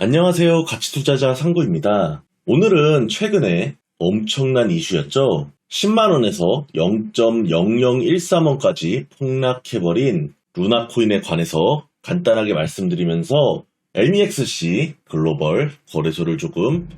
안녕하세요. 가치투자자 상구입니다. 오늘은 최근에 엄청난 이슈였죠. 10만원에서 0.0013원까지 폭락해버린 루나코인에 관해서 간단하게 말씀드리면서 MEXC 글로벌 거래소를 조금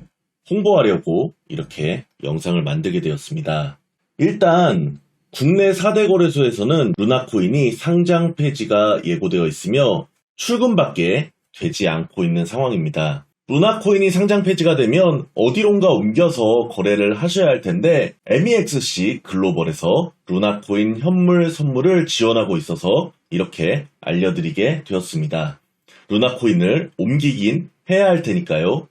홍보하려고 이렇게 영상을 만들게 되었습니다. 일단 국내 4대 거래소에서는 루나코인이 상장 폐지가 예고되어 있으며 출금밖에 되지 않고 있는 상황입니다. 루나코인이 상장 폐지가 되면 어디론가 옮겨서 거래를 하셔야 할 텐데 MEXC 글로벌에서 루나코인 현물 선물을 지원하고 있어서 이렇게 알려드리게 되었습니다. 루나코인을 옮기긴 해야 할 테니까요.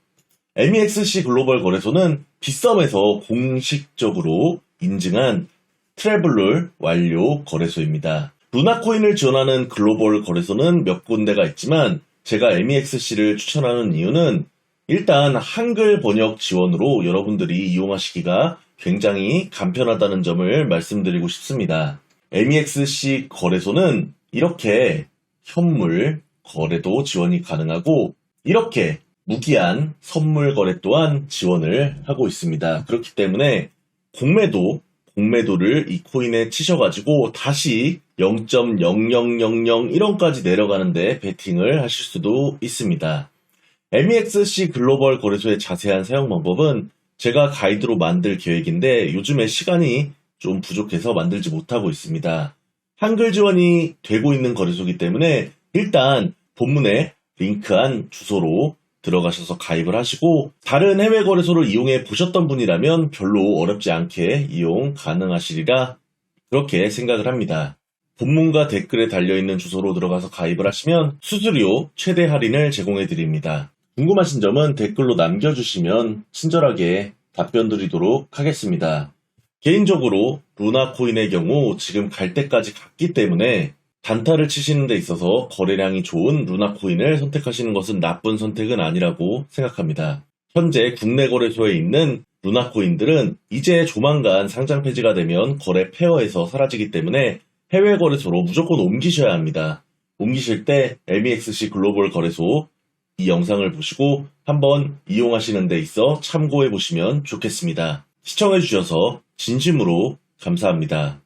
MEXC 글로벌 거래소는 빗썸에서 공식적으로 인증한 트래블룰 완료 거래소입니다. 루나코인을 지원하는 글로벌 거래소는 몇 군데가 있지만 제가 MEXC를 추천하는 이유는 일단 한글 번역 지원으로 여러분들이 이용하시기가 굉장히 간편하다는 점을 말씀드리고 싶습니다. MEXC 거래소는 이렇게 현물 거래도 지원이 가능하고 이렇게 무기한 선물 거래 또한 지원을 하고 있습니다. 그렇기 때문에 공매도 공매도를 이 코인에 치셔가지고 다시 0.0001원까지 내려가는데 베팅을 하실 수도 있습니다. MEXC 글로벌 거래소의 자세한 사용 방법은 제가 가이드로 만들 계획인데 요즘에 시간이 좀 부족해서 만들지 못하고 있습니다. 한글 지원이 되고 있는 거래소이기 때문에 일단 본문에 링크한 주소로 들어가셔서 가입을 하시고 다른 해외 거래소를 이용해 보셨던 분이라면 별로 어렵지 않게 이용 가능하시리라 그렇게 생각을 합니다. 본문과 댓글에 달려있는 주소로 들어가서 가입을 하시면 수수료 최대 할인을 제공해 드립니다. 궁금하신 점은 댓글로 남겨주시면 친절하게 답변 드리도록 하겠습니다. 개인적으로 루나코인의 경우 지금 갈 때까지 갔기 때문에 단타를 치시는 데 있어서 거래량이 좋은 루나 코인을 선택하시는 것은 나쁜 선택은 아니라고 생각합니다. 현재 국내 거래소에 있는 루나 코인들은 이제 조만간 상장 폐지가 되면 거래 페어에서 사라지기 때문에 해외 거래소로 무조건 옮기셔야 합니다. 옮기실 때 MEXC 글로벌 거래소 이 영상을 보시고 한번 이용하시는 데 있어 참고해 보시면 좋겠습니다. 시청해 주셔서 진심으로 감사합니다.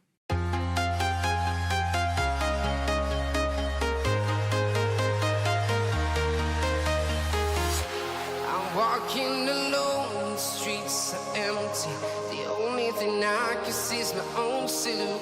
Alone, the streets are empty. The only thing I can see is my own silhouette.